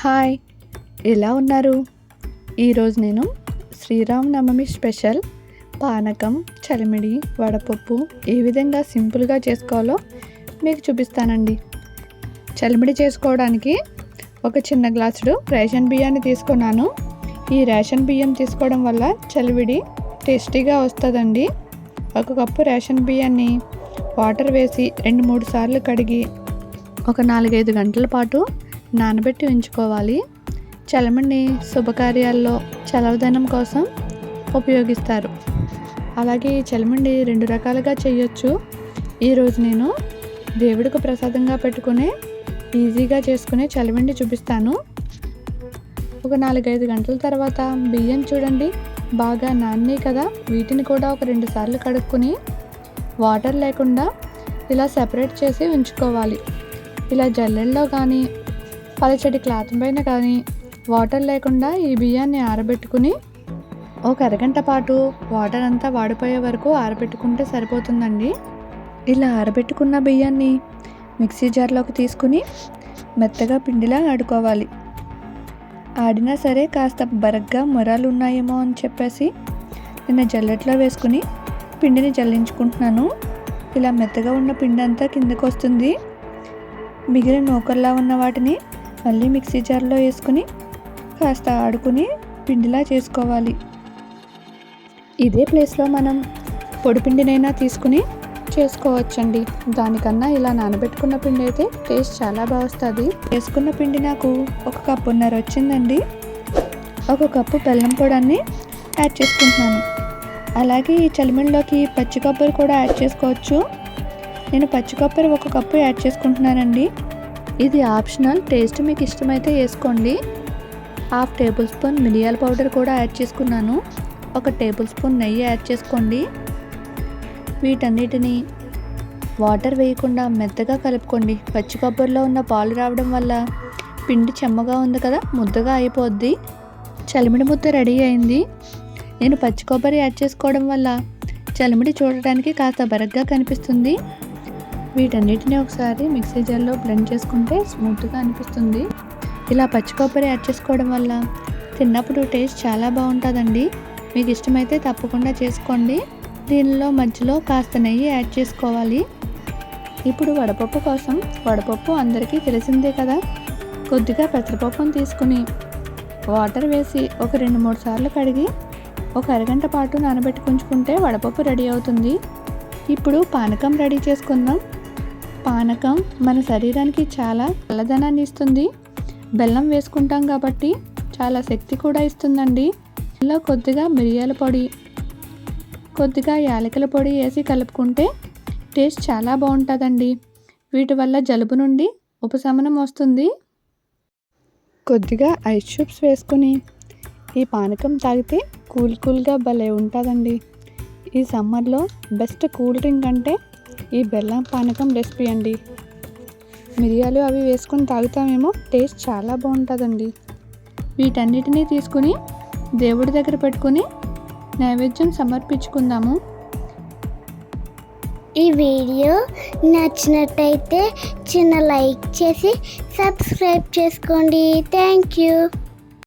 Hi ఎలా ఉన్నారు? ఈరోజు నేను శ్రీరామనవమి స్పెషల్ పానకం చలిమిడి వడపప్పు ఏ విధంగా సింపుల్గా చేసుకోవాలో మీకు చూపిస్తానండి. చలిమిడి చేసుకోవడానికి ఒక చిన్న గ్లాసుడు రేషన్ బియ్యాన్ని తీసుకున్నాను. ఈ రేషన్ బియ్యం తీసుకోవడం వల్ల చలివిడి టేస్టీగా వస్తుందండి. ఒక కప్పు రేషన్ బియ్యాన్ని వాటర్ వేసి రెండు మూడు సార్లు కడిగి ఒక నాలుగైదు గంటల పాటు నానబెట్టి ఉంచుకోవాలి. చలమని శుభకార్యాల్లో చలవదనం కోసం ఉపయోగిస్తారు. అలాగే ఈ చలమండి రెండు రకాలుగా చేయొచ్చు. ఈరోజు నేను దేవుడికి ప్రసాదంగా పెట్టుకునే ఈజీగా చేసుకునే చలిమండి చూపిస్తాను. ఒక నాలుగైదు గంటల తర్వాత బియ్యం చూడండి. బాగా నాన్నే కదా. వీటిని కూడా ఒక రెండు సార్లు కడుక్కొని వాటర్ లేకుండా ఇలా సెపరేట్ చేసి ఉంచుకోవాలి. ఇలా జల్లెల్లో కానీ పలచడి క్లాత్ పైన కానీ వాటర్ లేకుండా ఈ బియ్యాన్ని ఆరబెట్టుకుని ఒక అరగంట పాటు వాటర్ అంతా వాడిపోయే వరకు ఆరబెట్టుకుంటే సరిపోతుందండి. ఇలా ఆరబెట్టుకున్న బియ్యాన్ని మిక్సీ జార్లోకి తీసుకుని మెత్తగా పిండిలా ఆడుకోవాలి. ఆడినా సరే కాస్త బరగ్గా మొరాలు ఉన్నాయేమో అని చెప్పేసి నిన్న జల్లెట్లో వేసుకుని పిండిని జల్లించుకుంటున్నాను. ఇలా మెత్తగా ఉన్న పిండి అంతా కిందకు వస్తుంది మిగిలిన నూకల్లా ఉన్న వాటిని మళ్ళీ మిక్సీ జార్లో వేసుకుని కాస్త ఆడుకుని పిండిలా చేసుకోవాలి. ఇదే ప్లేస్లో మనం పొడిపిండినైనా తీసుకుని చేసుకోవచ్చండి. దానికన్నా ఇలా నానబెట్టుకున్న పిండి అయితే టేస్ట్ చాలా బాగుస్తుంది వేసుకున్న పిండి నాకు ఒక కప్పున్నర వచ్చిందండి. ఒక కప్పు బెల్లం పొడాన్ని యాడ్ చేసుకుంటున్నాను. అలాగే ఈ చలిమిడిలోకి పచ్చి కొబ్బరి కూడా యాడ్ చేసుకోవచ్చు. నేను పచ్చి కొబ్బరి ఒక కప్పు యాడ్ చేసుకుంటున్నానండి. ఇది ఆప్షనల్. టేస్ట్ మీకు ఇష్టమైతే వేసుకోండి. హాఫ్ టేబుల్ స్పూన్ మిరియాల పౌడర్ కూడా యాడ్ చేసుకున్నాను. ఒక టేబుల్ స్పూన్ నెయ్యి యాడ్ చేసుకోండి. వీటన్నిటిని వాటర్ వేయకుండా మెత్తగా కలుపుకోండి. పచ్చి కొబ్బరిలో ఉన్న పాలు రావడం వల్ల పిండి చెమ్మగా ఉంది కదా ముద్దగా అయిపోద్ది. చలిమిడి ముద్ద రెడీ అయింది. నేను పచ్చి కొబ్బరి యాడ్ చేసుకోవడం వల్ల చలిమిడి చూడటానికి కాస్త బరగ్గా కనిపిస్తుంది. వీటన్నిటిని ఒకసారి మిక్సీ జార్లో బ్లెండ్ చేసుకుంటే స్మూత్గా అనిపిస్తుంది. ఇలా పచ్చి కొబ్బరి యాడ్ చేసుకోవడం వల్ల తిన్నప్పుడు టేస్ట్ చాలా బాగుంటుందండి. మీకు ఇష్టమైతే తప్పకుండా చేసుకోండి. దీనిలో మధ్యలో కాస్త నెయ్యి యాడ్ చేసుకోవాలి. ఇప్పుడు వడపప్పు కోసం వడపప్పు అందరికీ తెలిసిందే కదా? కొద్దిగా పెసరపప్పును తీసుకుని వాటర్ వేసి ఒక రెండు మూడు సార్లు కడిగి ఒక అరగంట పాటు నానబెట్టుకుంచుకుంటే వడపప్పు రెడీ అవుతుంది. ఇప్పుడు పానకం రెడీ చేసుకుందాం. పానకం మన శరీరానికి చాలా చల్లదనాన్ని ఇస్తుంది. బెల్లం వేసుకుంటాం కాబట్టి చాలా శక్తి కూడా ఇస్తుందండి. ఇందులో కొద్దిగా మిరియాల పొడి కొద్దిగా యాలకుల పొడి వేసి కలుపుకుంటే టేస్ట్ చాలా బాగుంటుందండి. వీటి వల్ల జలుబు నుండి ఉపశమనం వస్తుంది. కొద్దిగా ఐస్ క్యూబ్స్ వేసుకుని ఈ పానకం తాగితే కూల్ కూల్గా భలే ఉంటుందండి. ఈ సమ్మర్లో బెస్ట్ కూల్ డ్రింక్ అంటే ఈ బెల్లం పానకం రెసిపీ అండి. మిరియాలు అవి వేసుకొని తాగుతామేమో టేస్ట్ చాలా బాగుంటుందండి. వీటన్నిటినీ తీసుకుని దేవుడి దగ్గర పెట్టుకుని నైవేద్యం సమర్పించుకుందాము. ఈ వీడియో నచ్చినట్టయితే చిన్న లైక్ చేసి సబ్స్క్రైబ్ చేసుకోండి. Thank you.